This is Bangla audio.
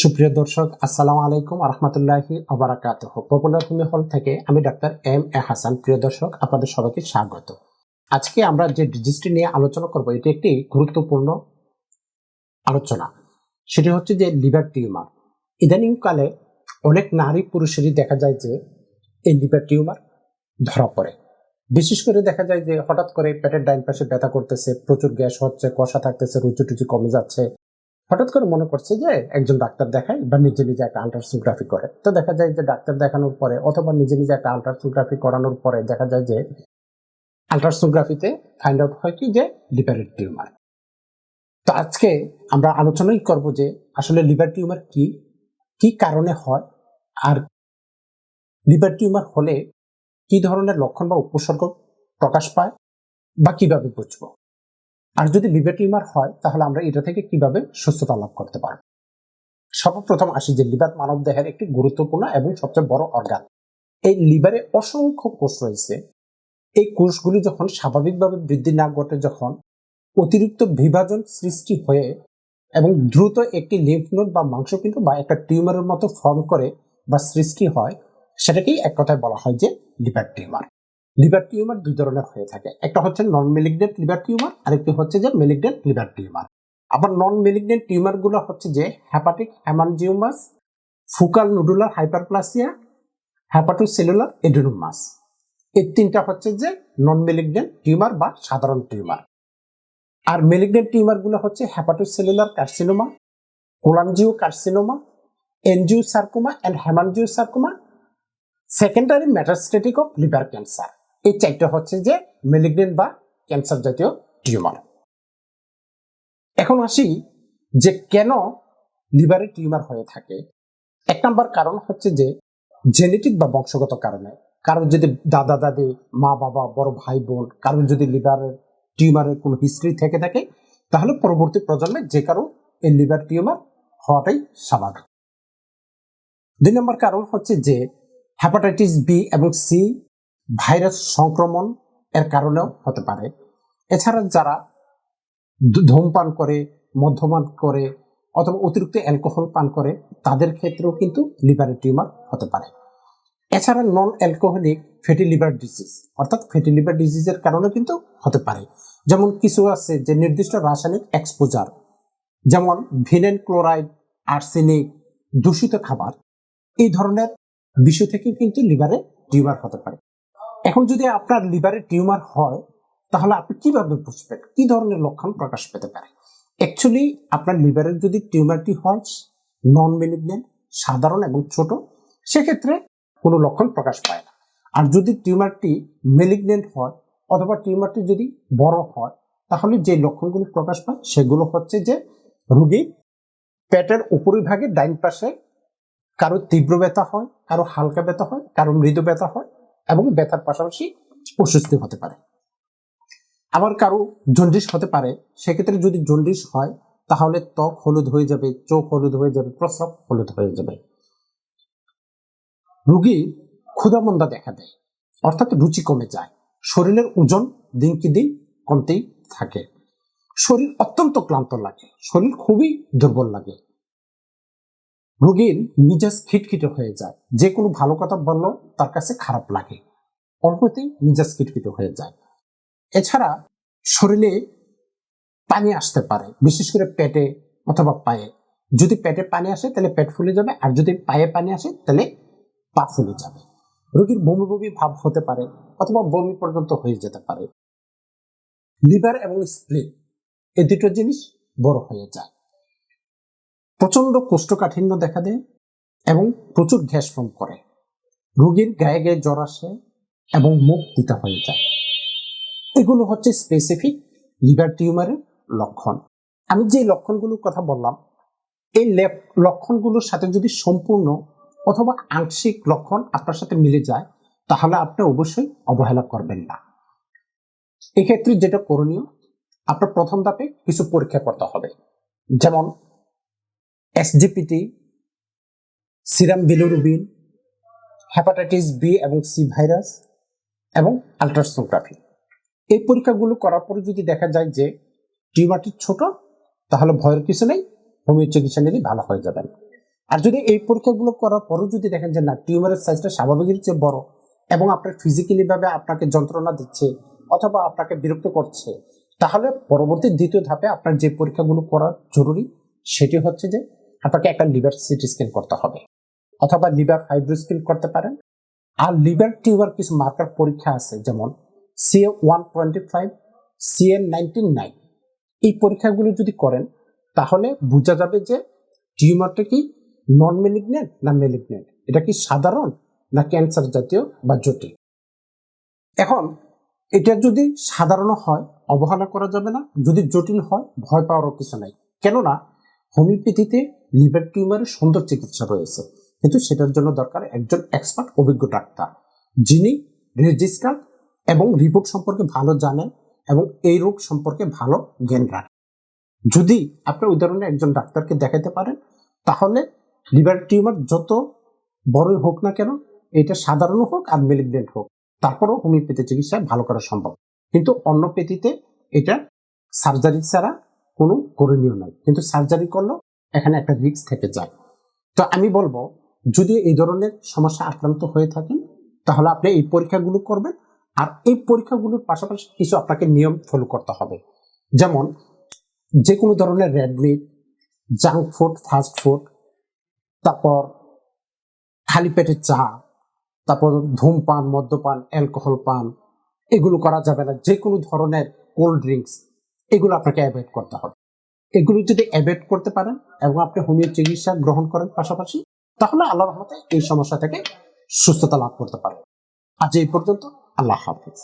সুপ্রিয় দর্শক, আসসালামু আলাইকুম রহমতুল্লাহি আবরাকাত পপুলার ভূমি হল থেকে আমি ডাক্তার এম এ হাসান। প্রিয় দর্শক, আপনাদের সবাইকে স্বাগত। আজকে আমরা যে ডিজিজটি নিয়ে আলোচনা করব, এটি একটি গুরুত্বপূর্ণ আলোচনা। সেটি হচ্ছে যে লিভার টিউমার। ইদানিংকালে অনেক নারী পুরুষেরই দেখা যায় যে এই লিভার টিউমার ধরা পড়ে। বিশেষ করে দেখা যায় যে হঠাৎ করে পেটের ডাইন পাশে ব্যথা করতেছে, প্রচুর গ্যাস হচ্ছে কষা থাকতেছে রুচি টুচি কমে যাচ্ছে হঠাৎ করে মনে করছে যে একজন ডাক্তার দেখায় বা নিজে নিজে একটা আল্ট্রাসোগ্রাফি করে। তো দেখা যায় যে ডাক্তার দেখানোর পরে অথবা নিজে নিজে একটা আল্ট্রাসোগ্রাফি করানোর পরে দেখা যায় যে আল্ট্রাসোগ্রাফিতে ফাইন্ড আউট হয় কি যে লিভারের টিউমার। তো আজকে আমরা আলোচনাই করব যে আসলে লিভার টিউমার কি কি কারণে হয়, আর লিভার টিউমার হলে কি ধরনের লক্ষণ বা উপসর্গ প্রকাশ পায় বা কীভাবে বুঝব? আর যদি লিভার টিউমার হয়, তাহলে আমরা এটা থেকে কীভাবে সুস্থতা লাভ করতে পারব? সর্বপ্রথম আসি যে লিভার মানব দেহের একটি গুরুত্বপূর্ণ এবং সবচেয়ে বড় অর্গান এই লিভারে অসংখ্য কোষ রয়েছে। এই কোষগুলি যখন স্বাভাবিকভাবে বৃদ্ধি না ঘটে, যখন অতিরিক্ত বিভাজন সৃষ্টি হয়ে এবং দ্রুত একটি লিম্ফ নোড বা মাংসপিণ্ড বা একটা টিউমারের মতো ফর্ম করে বা সৃষ্টি হয়, সেটাকেই এক কথায় বলা হয় যে লিভার টিউমার। লিভার টিউমার দুই ধরনের হয়ে থাকে। একটা হচ্ছে নন মেলিগনেন্ট লিভার টিউমার আরেকটি হচ্ছে যে মেলিগনেন্ট লিভার টিউমার আবার নন মেলিগনেন্ট টিউমারগুলো হচ্ছে যে hepatic haemangiomas focal nodular hyperplasia hepatocellular adenomas এই তিনটা হচ্ছে যে নন মেলিগনেন্ট টিউমার বা সাধারণ টিউমার আর মেলিগনেন্ট টিউমারগুলো হচ্ছে hepatocellular carcinoma cholangiocarcinoma angiosarcoma and hemangiosarcoma secondary metastatic of liver cancer এই চারটা হচ্ছে যে মেলিগনেন্ট বা ক্যান্সার জাতীয় টিউমার এখন আসি যে কেন লিভারে টিউমার হয়ে থাকে। এক নম্বর কারণ হচ্ছে যে জেনেটিক বা বংশগত কারণে। কারোর যদি দাদা, দাদি, মা, বাবা, বড় ভাই, বোন কারোর যদি লিভারের টিউমারের কোনো হিস্ট্রি থেকে থাকে, তাহলে পরবর্তী প্রজন্মে যে কারও এই লিভার টিউমার হওয়াটাই স্বাভাবিক। দুই নম্বর কারণ হচ্ছে যে হ্যাপাটাইটিস বি এবং সি ভাইরাস সংক্রমণ এর কারণেও হতে পারে। এছাড়া যারা ধূমপান করে, মদ্যপান করে অথবা অতিরিক্ত অ্যালকোহল পান করে, তাদের ক্ষেত্রেও কিন্তু লিভারের টিউমার হতে পারে। এছাড়া non alcoholic fatty liver disease অর্থাৎ ফ্যাটি লিভার ডিজিজের কারণে কিন্তু হতে পারে। যেমন কিছু আছে যে নির্দিষ্ট রাসায়নিক এক্সপোজার যেমন ভিনেন ক্লোরাইড, আর্সেনিক, দূষিত খাবার, এই ধরনের বিষয় থেকে কিন্তু লিভারে টিউমার হতে পারে। এখন যদি আপনার লিভারে টিউমার হয়, তাহলে আপনি কীভাবে বুঝবেন কি ধরনের লক্ষণ প্রকাশ পেতে পারে? অ্যাকচুয়ালি আপনার লিভারের যদি টিউমারটি হয় নন মেলিগনেন্ট সাধারণ এবং ছোট, সেক্ষেত্রে কোনো লক্ষণ প্রকাশ পায় না। আর যদি টিউমারটি মেলিগনেন্ট হয়, অথবা টিউমারটি যদি বড় হয়, তাহলে যে লক্ষণগুলো প্রকাশ পায়, সেগুলো হচ্ছে যে রুগী পেটের উপরিভাগে ডাইন পাশে কারও তীব্র ব্যথা হয়, কারও হালকা ব্যথা হয়, কারও মৃদু ব্যথা হয় এবং ব্যথার পাশাপাশি অস্বস্তি হতে পারে। আবার কারও জন্ডিস হতে পারে, সেক্ষেত্রে যদি জন্ডিস হয়, তাহলে ত্বক হলুদ হয়ে যাবে, চোখ হলুদ হয়ে যাবে, প্রস্রাব হলুদ হয়ে যাবে। রুগী ক্ষুধামন্দা দেখা দেয়, অর্থাৎ রুচি কমে যায়। শরীরের ওজন দিন কি দিন কমতেই থাকে। শরীর অত্যন্ত ক্লান্ত লাগে, শরীর খুবই দুর্বল লাগে। রোগীর মিজাজ খিটখিটে হয়ে যায়। যে কোনো ভালো কথা বললেও তার কাছে খারাপ লাগে। অল্পতেই মিজাজ খিটখিটে হয়ে যায়। এছাড়া শরীরে পানি আসতে পারে, বিশেষ করে পেটে অথবা পায়ে। যদি পেটে পানি আসে তাহলে পেট ফুলে যাবে, আর যদি পায়ে পানি আসে তাহলে পা ফুলে যাবে। রোগীর বমি বমি ভাব হতে পারে অথবা বমি পর্যন্ত হয়ে যেতে পারে। লিভার এবং স্প্লিন এই দুটো জিনিস বড় হয়ে যায়। প্রচণ্ড কোষ্ঠকাঠিন্য দেখা দেয় এবং প্রচুর গ্যাস ফর্ম করে। রোগীর গায়ে গায়ে জ্বর আসে এবং মুখ দিতে হয়ে যায়। এগুলো হচ্ছে স্পেসিফিক লিভার টিউমারের লক্ষণ। আমি যে লক্ষণগুলোর কথা বললাম, এই লক্ষণগুলোর সাথে যদি সম্পূর্ণ অথবা আংশিক লক্ষণ আপনার সাথে মিলে যায়, তাহলে আপনি অবশ্যই অবহেলা করবেন না। এক্ষেত্রে যেটা করণীয়, আপনার প্রথম ধাপে কিছু পরীক্ষা করতে হবে। যেমন SGPT serum bilirubin hepatitis B এবং সি ভাইরাস এবং আলট্রাসোনোগ্রাফি এই পরীক্ষাগুলো করার পরে যদি দেখা যায় যে টিউমারটি ছোট, তাহলে ভয়ের কিছু নেই হোমিও চিকিৎসা নিলে ভালো হয়ে যাবেন। আর যদি এই পরীক্ষাগুলো করার পরেও যদি দেখেন যে না, টিউমারের সাইজটা স্বাভাবিকের চেয়ে বড় এবং আপনার ফিজিক্যালিভাবে আপনাকে যন্ত্রণা দিচ্ছে অথবা আপনাকে বিরক্ত করছে, তাহলে পরবর্তী দ্বিতীয় ধাপে আপনার যে পরীক্ষাগুলো করা জরুরি, সেটি হচ্ছে যে আপনাকে একটা লিভার সিটি স্ক্যান করতে হবে। অথবা লিভার ফাইব্রো স্ক্যান করতে পারেন। আর লিভার টিউবার কিছু মার্কার পরীক্ষা আছে, যেমন CA one twenty five CA nineteen nine এই পরীক্ষাগুলো যদি করেন, তাহলে বোঝা যাবে যে টিউমারটা কি নন মেলিগনেন্ট না মেলিগনেন্ট এটা কি সাধারণ না ক্যান্সার জাতীয় বা জটিল? এখন, এটা যদি সাধারণ হয়, অবহেলা করা যাবে না। যদি জটিল হয়, ভয় পাওয়ারও কিছু নাই। কেননা হোমিওপ্যাথিতে লিভার টিউমারের সুন্দর চিকিৎসা রয়েছে। কিন্তু সেটার জন্য দরকার একজন এক্সপার্ট অভিজ্ঞ ডাক্তার, যিনি রেজিস্টার এবং রিপোর্ট সম্পর্কে ভালো জানেন এবং এই রোগ সম্পর্কে ভালো জ্ঞান রাখেন। যদি আপনি ওই ধরনের একজন ডাক্তারকে দেখাতে পারেন, তাহলে লিভার টিউমার যত বড়ই হোক না কেন, এটা সাধারণ হোক আর মেলিগনেন্ট হোক, তারপরও হোমিওপ্যাথি চিকিৎসা ভালো করা সম্ভব। কিন্তু অন্য পেথিতে এটা সার্জারি ছাড়া কোনো করণীয় নাই। কিন্তু সার্জারি করলেও এখানে একটা রিস্ক থেকে যায়। তো আমি বলব, যদি এই ধরনের সমস্যা আক্রান্ত হয়ে থাকেন, তাহলে আপনি এই পরীক্ষাগুলো করবেন। আর এই পরীক্ষাগুলোর পাশাপাশি কিছু আপনাকে নিয়ম ফলো করতে হবে। যেমন যে কোনো ধরনের red meat junk food fast food তারপর খালি পেটে চা, তারপর ধূমপান, মদ্যপান অ্যালকোহল পান, এগুলো করা যাবে না। যে কোনো ধরনের কোল্ড ড্রিঙ্কস এগুলো আপনাকে অ্যাভয়েড করতে হবে। এগুলো যদি অ্যাভয়েড করতে পারেন এবং আপনি হোমিও চিকিৎসা গ্রহণ করেন পাশাপাশি, তাহলে আল্লাহ রহমতে এই সমস্যা থেকে সুস্থতা লাভ করতে পারেন আজ এই পর্যন্ত, আল্লাহ হাফিজ।